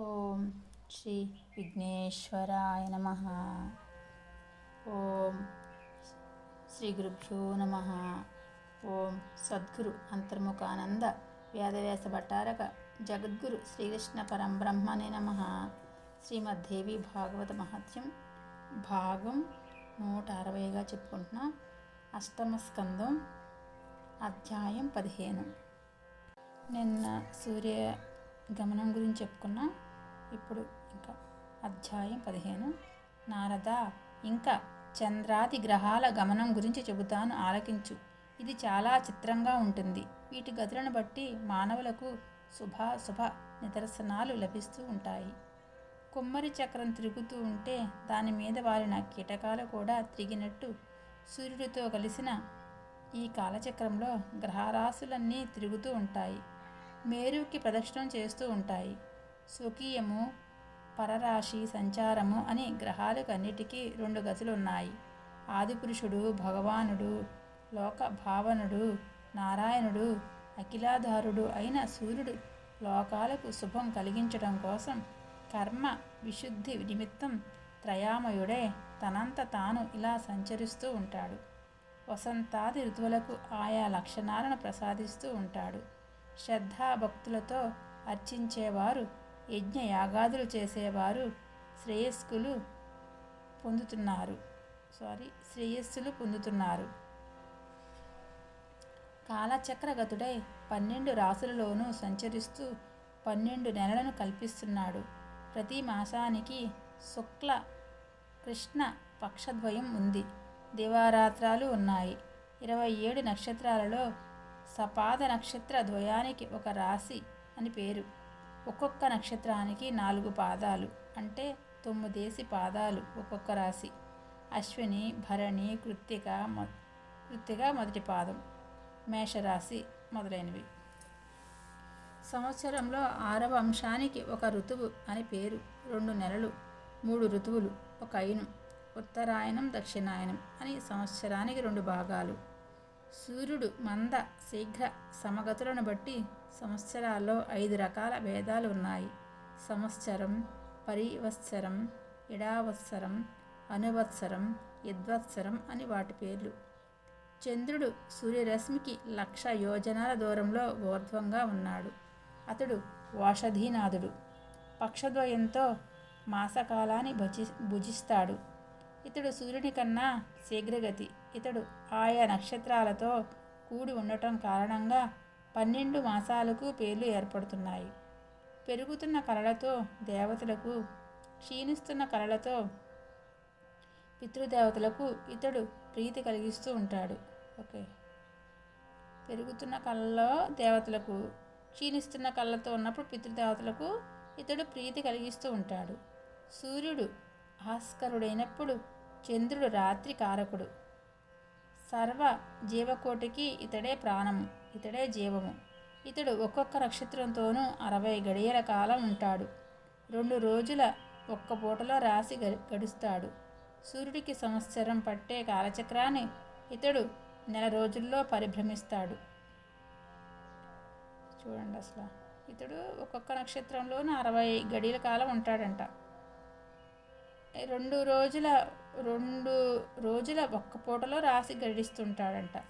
ఓం శ్రీ విఘ్నేశ్వరాయ నమ. ఓం శ్రీ గురుభ్యో నమ. ఓం సద్గురు అంతర్ముఖానంద వ్యాధవ్యాస భట్టారక జగద్గురు శ్రీకృష్ణ పరంబ్రహ్మణే నమ. శ్రీమద్దేవి భాగవత మహత్యం భాగం నూట అరవైగా చెప్పుకుంటున్నా అష్టమ స్కందం అధ్యాయం పదిహేను. నిన్న సూర్య గమనం గురించి చెప్పుకున్నా. ఇప్పుడు ఇంకా అధ్యాయం పదిహేను. నారద ఇంకా చంద్రాది గ్రహాల గమనం గురించి చెబుతాను ఆలకించు. ఇది చాలా చిత్రంగా ఉంటుంది. వీటి గతులను బట్టి మానవులకు శుభాశుభ నిదర్శనాలు లభిస్తూ ఉంటాయి. కుమ్మరి చక్రం తిరుగుతూ ఉంటే దాని మీద వాలిన కీటకాలు కూడా తిరిగినట్టు సూర్యుడితో కలిసిన ఈ కాలచక్రంలో గ్రహరాశులన్నీ తిరుగుతూ ఉంటాయి. మేరుకి ప్రదక్షిణం చేస్తూ ఉంటాయి. స్వకీయము పరరాశి సంచారము అని గ్రహాలకు అన్నిటికీ రెండు గతులు ఉన్నాయి ఆదిపురుషుడు భగవానుడు లోక భావనుడు నారాయణుడు అఖిలాధారుడు అయిన సూర్యుడు లోకాలకు శుభం కలిగించడం కోసం కర్మ విశుద్ధి నిమిత్తం త్రయామయుడే తనంత తాను ఇలా సంచరిస్తూ ఉంటాడు. వసంతాది ఋతువులకు ఆయా లక్షణాలను ప్రసాదిస్తూ ఉంటాడు. శ్రద్ధాభక్తులతో అర్చించేవారు యజ్ఞ యాగాదులు చేసేవారు శ్రేయస్కులు పొందుతున్నారు. సారీ శ్రేయస్సులు పొందుతున్నారు. కాలచక్రగతుడై పన్నెండు రాసులలోనూ సంచరిస్తూ పన్నెండు నెలలను కల్పిస్తున్నాడు. ప్రతి మాసానికి శుక్ల కృష్ణ పక్షద్వయం ఉంది. దివారాత్రాలు ఉన్నాయి. ఇరవై ఏడు నక్షత్రాలలో సపాద నక్షత్ర ద్వయానికి ఒక రాశి అని పేరు. ఒక్కొక్క నక్షత్రానికి నాలుగు పాదాలు అంటే తొమ్మిదేసి పాదాలు ఒక్కొక్క రాశి. అశ్విని భరణి కృత్తిక కృత్తిక మొదటి పాదం మేషరాశి మొదలైనవి. సంవత్సరంలో ఆరవ అంశానికి ఒక ఋతువు అని పేరు. రెండు నెలలు మూడు ఋతువులు ఒక అయినం ఉత్తరాయణం దక్షిణాయనం అని సంవత్సరానికి రెండు భాగాలు. సూర్యుడు మంద శీఘ్ర సమగతులను బట్టి సంవత్సరాల్లో ఐదు రకాల భేదాలు ఉన్నాయి. సంవత్సరం పరివత్సరం ఇడావత్సరం అనువత్సరం యద్వత్సరం అని వాటి పేర్లు. చంద్రుడు సూర్యరశ్మికి లక్ష యోజనాల దూరంలో ఊర్ధ్వంగా ఉన్నాడు. అతడు ఓషధీనాథుడు పక్షద్వయంతో మాసకాలాన్ని భుజి భుజిస్తాడు. ఇతడు సూర్యుని కన్నా శీఘ్రగతి. ఇతడు ఆయా నక్షత్రాలతో కూడి ఉండటం కారణంగా పన్నెండు మాసాలకు పేర్లు ఏర్పడుతున్నాయి. పెరుగుతున్న కళలతో దేవతలకు క్షీణిస్తున్న కళలతో పితృదేవతలకు ఇతడు ప్రీతి కలిగిస్తూ ఉంటాడు. ఓకే. పెరుగుతున్న కళలో దేవతలకు క్షీణిస్తున్న కళ్ళతో ఉన్నప్పుడు పితృదేవతలకు ఇతడు ప్రీతి కలిగిస్తూ ఉంటాడు. సూర్యుడు ఆస్కరుడైనప్పుడు చంద్రుడు రాత్రి కారకుడు. సర్వ జీవకోటికి ఇతడే ప్రాణము. ఇతడే జీవము. ఇతడు ఒక్కొక్క నక్షత్రంతోనూ అరవై గడియల కాలం ఉంటాడు. రెండు రోజుల ఒక్క పూటలో రాసి గడుస్తాడు. సూర్యుడికి సంవత్సరం పట్టే కాలచక్రాన్ని ఇతడు నెల రోజుల్లో పరిభ్రమిస్తాడు. చూడండి అసలు. ఇతడు ఒక్కొక్క నక్షత్రంలోనూ అరవై గడియల కాలం ఉంటాడంట. రెండు రోజుల రెండు రోజుల ఒక్క పూటలో రాసి గడిస్తుంటాడంట.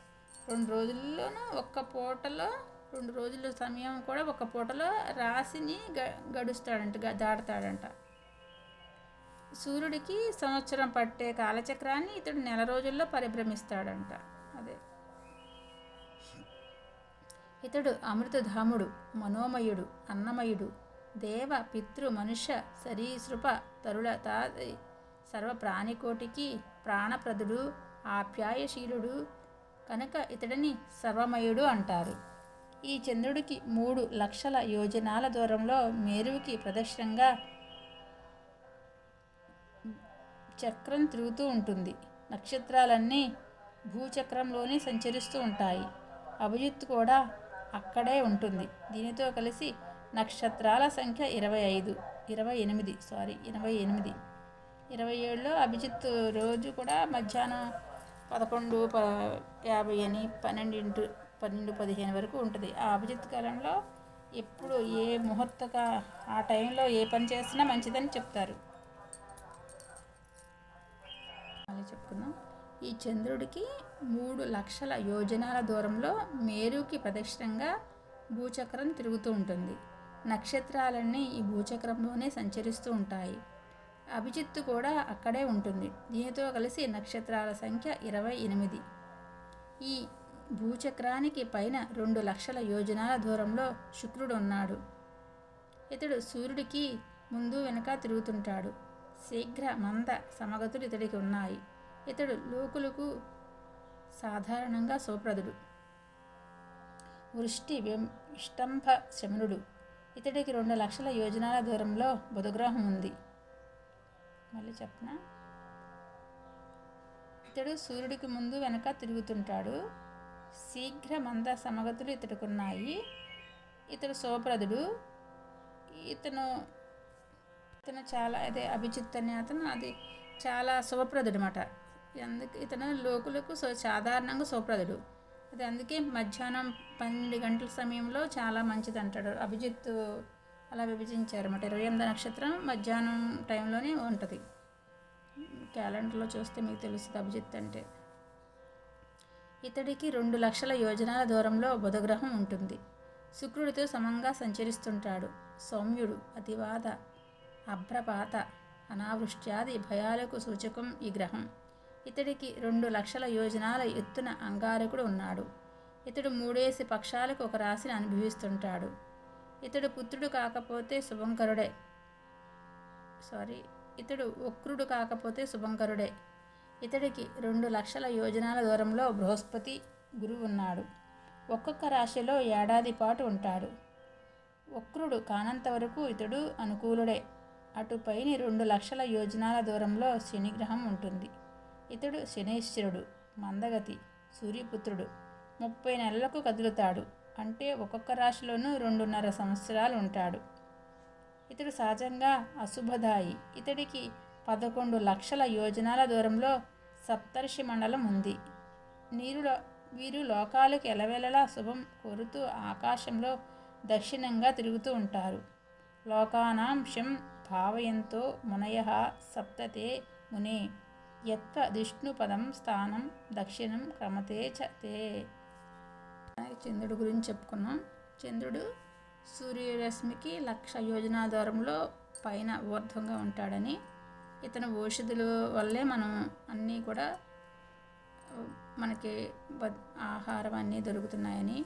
రెండు రోజుల్లోనూ ఒక్క పూటలో రెండు రోజుల సమయం కూడా ఒక పూటలో రాసిని గ గడుస్తాడంట దాడతాడంట సూర్యుడికి సంవత్సరం పట్టే కాలచక్రాన్ని ఇతడు నెల రోజుల్లో పరిభ్రమిస్తాడంట. అదే. ఇతడు అమృతధాముడు మనోమయుడు అన్నమయుడు దేవ పితృ మనుష్య సరీసృప తరుల తాది సర్వ ప్రాణికోటికి ప్రాణప్రదుడు ఆప్యాయశీలుడు కనుక ఇతడిని సర్వమయుడు అంటారు. ఈ చంద్రుడికి మూడు లక్షల యోజనాల దూరంలో మేరువుకి ప్రదక్షిణంగా చక్రం తిరుగుతూ ఉంటుంది. నక్షత్రాలన్నీ భూచక్రంలోనే సంచరిస్తూ ఉంటాయి. అభిజిత్ కూడా అక్కడే ఉంటుంది. దీనితో కలిసి నక్షత్రాల సంఖ్య ఇరవై ఐదు ఇరవై ఎనిమిది సారీ ఇరవై ఎనిమిది. ఇరవై ఏడులో అభిజిత్ రోజు కూడా మధ్యాహ్నం పదకొండు ప యాభై అని పన్నెండింటు పన్నెండు పదిహేను వరకు ఉంటుంది. ఆ అభిజిత్ కాలంలో ఎప్పుడు ఏ ముహూర్తగా ఆ టైంలో ఏ పని చేసినా మంచిదని చెప్తారు. మళ్ళీ చెప్పుకుందాం. ఈ చంద్రుడికి మూడు లక్షల యోజనాల దూరంలో మేరుకి ప్రదక్షిణంగా భూచక్రం తిరుగుతూ ఉంటుంది. నక్షత్రాలన్నీ ఈ భూచక్రంలోనే సంచరిస్తూ ఉంటాయి. అభిజిత్తు కూడా అక్కడే ఉంటుంది. దీనితో కలిసి నక్షత్రాల సంఖ్య ఇరవై ఎనిమిది. ఈ భూచక్రానికి పైన రెండు లక్షల యోజనాల దూరంలో శుక్రుడు ఉన్నాడు ఇతడు సూర్యుడికి ముందు వెనుక తిరుగుతుంటాడు. శీఘ్ర మంద సమగతులు ఇతడికి ఉన్నాయి. ఇతడు లోకులకు సాధారణంగా సోప్రదుడు. వృష్టి విష్టంభ శమనుడు. ఇతడికి రెండు లక్షల యోజనాల దూరంలో బుధగ్రహం ఉంది. మళ్ళీ చెప్పనా? ఇతడు సూర్యుడికి ముందు వెనక తిరుగుతుంటాడు. శీఘ్ర మంద సమగతులు ఇతడుకున్నాయి. ఇతడు శుభప్రదుడు ఇతను ఇతను చాలా అదే అభిజిత్ అనే అతను అది చాలా శుభప్రదుడు అనమాట అందుకే ఇతను లోకులకు సో సాధారణంగా శుభప్రదుడు అది అందుకే మధ్యాహ్నం పన్నెండు గంటల సమయంలో చాలా మంచిది అంటాడు అభిజిత్ అలా విభజించారు అన్నమాట ఇరవై ఎనిమిది నక్షత్రం మధ్యాహ్నం టైంలోనే ఉంటుంది. క్యాలెండర్లో చూస్తే మీకు తెలుస్తుంది అభిజిత్ అంటే. ఇతడికి రెండు లక్షల యోజనాల దూరంలో బుధగ్రహం ఉంటుంది. శుక్రుడితో సమంగా సంచరిస్తుంటాడు. సౌమ్యుడు అతివాద అభ్రపాత అనావృష్ట్యాది భయాలకు సూచకం ఈ గ్రహం. ఇతడికి రెండు లక్షల యోజనాల ఎత్తున అంగారకుడు ఉన్నాడు. ఇతడు మూడేసి పక్షాలకు ఒక రాశిని అనుభవిస్తుంటాడు. ఇతడు పుత్రుడు కాకపోతే శుభంకరుడే. సారీ ఇతడు వక్రుడు కాకపోతే శుభంకరుడే. ఇతడికి రెండు లక్షల యోజనాల దూరంలో బృహస్పతి గురువు ఉన్నాడు. ఒక్కొక్క రాశిలో ఏడాది పాటు ఉంటాడు. వక్రుడు కానంత వరకు ఇతడు అనుకూలుడే. అటుపైని రెండు లక్షల యోజనాల దూరంలో శనిగ్రహం ఉంటుంది. ఇతడు శనేశ్వరుడు మందగతి సూర్యపుత్రుడు. ముప్పై నెలలకు కదులుతాడు. అంటే ఒక్కొక్క రాశిలోనూ రెండున్నర సంవత్సరాలు ఉంటాడు. ఇతడు సహజంగా అశుభదాయి. ఇతడికి పదకొండు లక్షల యోజనాల దూరంలో సప్తర్షి మండలం ఉంది. నీరులో వీరు లోకాలకు ఎలవెలలా శుభం కోరుతూ ఆకాశంలో దక్షిణంగా తిరుగుతూ ఉంటారు. లోకానాంశం భావయంతో మునయ సప్తతే మునే. యత్వ విష్ణుపదం స్థానం దక్షిణం క్రమతే చతే చంద్రుడు గురించి చెప్పుకున్నాం. చంద్రుడు సూర్యరశ్మికి లక్ష యోజనా దూరంలో పైన ఊర్ధ్వంగా ఉంటాడని ఇతను ఔషధుల వల్లే మనం అన్నీ కూడా మనకి ఆహారం అన్నీ దొరుకుతున్నాయని.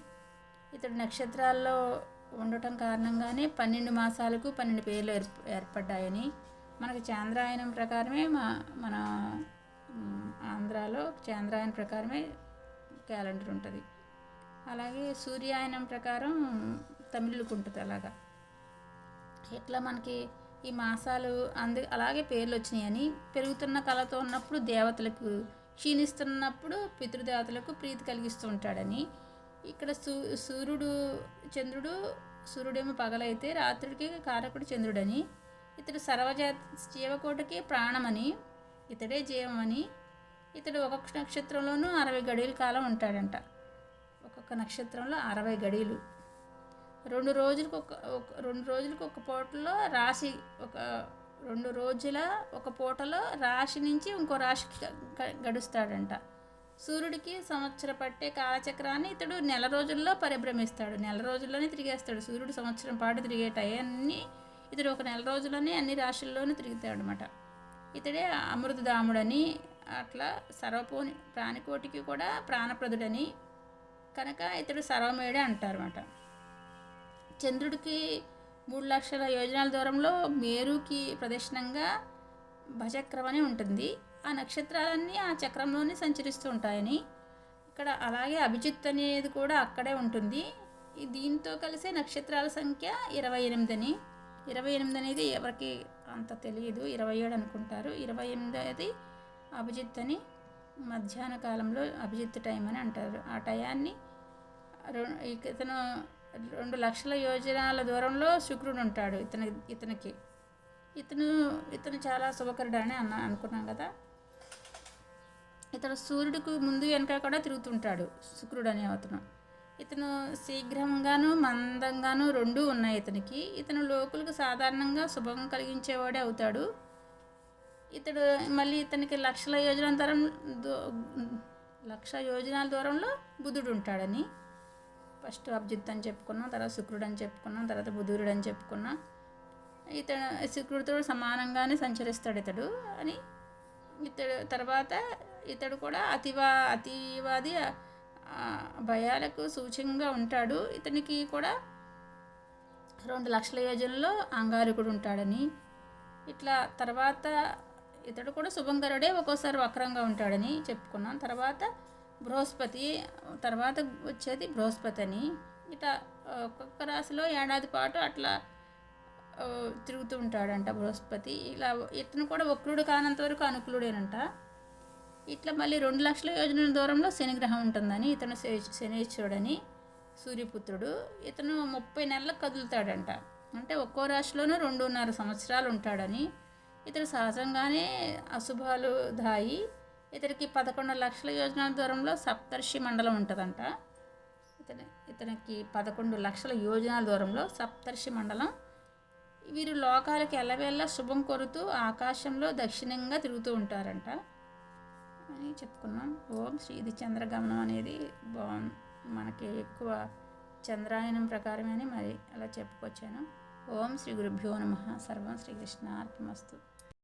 ఇతడు నక్షత్రాల్లో ఉండటం కారణంగానే పన్నెండు మాసాలకు పన్నెండు పేర్లు ఏర్ప ఏర్పడ్డాయని. మనకి చాంద్రాయనం ప్రకారమే మా మన ఆంధ్రాలో చాంద్రాయనం ప్రకారమే క్యాలెండర్ ఉంటుంది. అలాగే సూర్యాయనం ప్రకారం తమిళకు ఉంటుంది అలాగా. ఇట్లా మనకి ఈ మాసాలు అందు అలాగే పేర్లు వచ్చినాయని పెరుగుతున్న కళతో ఉన్నప్పుడు దేవతలకు క్షీణిస్తున్నప్పుడు పితృదేవతలకు ప్రీతి కలిగిస్తూ ఉంటాడని. ఇక్కడ సూ సూర్యుడు చంద్రుడు సూర్యుడేమో పగలైతే రాత్రుడికి కారకుడు చంద్రుడని. ఇతడు సర్వజా జీవకోటకి ప్రాణమని ఇతడే జీవమని. ఇతడు ఒక్కొక్క నక్షత్రంలోనూ అరవై గడియల కాలం ఉంటాడంట. ఒక్కొక్క నక్షత్రంలో అరవై గడియలు. రెండు రోజులకు ఒక రెండు రోజులకు ఒక పూటలో రాశి ఒక రెండు రోజుల ఒక పూటలో రాశి నుంచి ఇంకో రాశికి గడుస్తాడంట. సూర్యుడికి సంవత్సరం పట్టే కాలచక్రాన్ని ఇతడు నెల రోజుల్లో పరిభ్రమిస్తాడు. నెల రోజుల్లోనే తిరిగేస్తాడు. సూర్యుడు సంవత్సరం పాటు తిరిగే టయాన్ని ఇతడు ఒక నెల రోజుల్లోనే అన్ని రాశుల్లోనూ తిరుగుతాడు అనమాట ఇతడే అమృతధాముడని అట్లా సర్వపోని ప్రాణికోటికి కూడా ప్రాణప్రదుడని కనుక ఇతడు సర్వమేడే అంటారన్నమాట చంద్రుడికి మూడు లక్షల యోజనాల దూరంలో మేరుకి ప్రదక్షిణంగా భజక్రం అని ఉంటుంది. ఆ నక్షత్రాలన్నీ ఆ చక్రంలోనే సంచరిస్తూ ఉంటాయని. ఇక్కడ అలాగే అభిజిత్ అనేది కూడా అక్కడే ఉంటుంది. దీంతో కలిసే నక్షత్రాల సంఖ్య ఇరవై ఎనిమిది అని. ఇరవై ఎనిమిది అనేది ఎవరికి అంత తెలియదు. ఇరవై ఏడు అనుకుంటారు. ఇరవై ఎనిమిది అనేది అభిజిత్ అని మధ్యాహ్న కాలంలో అభిజిత్ టైం అని అంటారు. ఆ టయాన్ని ఇతను రెండు లక్షల యోజనాల దూరంలో శుక్రుడు ఉంటాడు ఇతని ఇతనికి. ఇతను ఇతను చాలా శుభకరుడు అని అన్న అనుకున్నాం కదా? ఇతడు సూర్యుడికి ముందు వెనక కూడా తిరుగుతుంటాడు శుక్రుడు అనే అతను. ఇతను శీఘ్రంగాను మందంగాను రెండూ ఉన్నాయి ఇతనికి. ఇతను లోకులకు సాధారణంగా శుభం కలిగించేవాడే అవుతాడు. ఇతడు మళ్ళీ ఇతనికి లక్షల యోజన దూరం దూ- లక్ష యోజనాల దూరంలో బుధుడు ఉంటాడని. ఫస్ట్ అభిజిత్ అని చెప్పుకున్నాం తర్వాత శుక్రుడు అని చెప్పుకున్నాం తర్వాత బుధుడు అని చెప్పుకున్నాం. ఇతడు శుక్రుడితో సమానంగానే సంచరిస్తాడు ఇతడు. అని ఇతడు తర్వాత ఇతడు కూడా అతివా అతివాది భయాలకు సూచంగా ఉంటాడు. ఇతనికి కూడా రెండు లక్షల యోజనలో అంగారకుడు ఉంటాడని. ఇట్లా తర్వాత ఇతడు కూడా శుభంకరుడే ఒక్కోసారి వక్రంగా ఉంటాడని చెప్పుకున్నాం. తర్వాత బృహస్పతి తర్వాత వచ్చేది బృహస్పతి అని. ఇట్లా ఒక్కొక్క రాశిలో ఏడాది పాటు అట్లా తిరుగుతూ ఉంటాడంట బృహస్పతి. ఇలా ఇతను కూడా వక్రుడు కానంత వరకు అనుకూలుడేనంట. ఇట్లా మళ్ళీ రెండు లక్షల యోజనల దూరంలో శనిగ్రహం ఉంటుందని ఇతను శనిశ్వరుడని సూర్యపుత్రుడు. ఇతను ముప్పై నెలలకు కదులుతాడంట. అంటే ఒక్కో రాశిలోనూ రెండున్నర సంవత్సరాలు ఉంటాడని. ఇతను సహజంగానే అశుభాలు దాయి. ఇతనికి పదకొండు లక్షల యోజనాల దూరంలో సప్తర్షి మండలం ఉంటుందంట. ఇతని ఇతనికి పదకొండు లక్షల యోజనాల దూరంలో సప్తర్షి మండలం. వీరు లోకాలకు ఎల్లవేళ్ళ శుభం కొరుతూ ఆకాశంలో దక్షిణంగా తిరుగుతూ ఉంటారంట. అని చెప్పుకున్నాం. ఓం శ్రీది చంద్రగమనం అనేది బాగుంది మనకి ఎక్కువ చంద్రాయనం ప్రకారమే అని మరి అలా చెప్పుకొచ్చాను. ఓం శ్రీ గురుభ్యో నమ. సర్వం శ్రీకృష్ణ అర్పమస్తు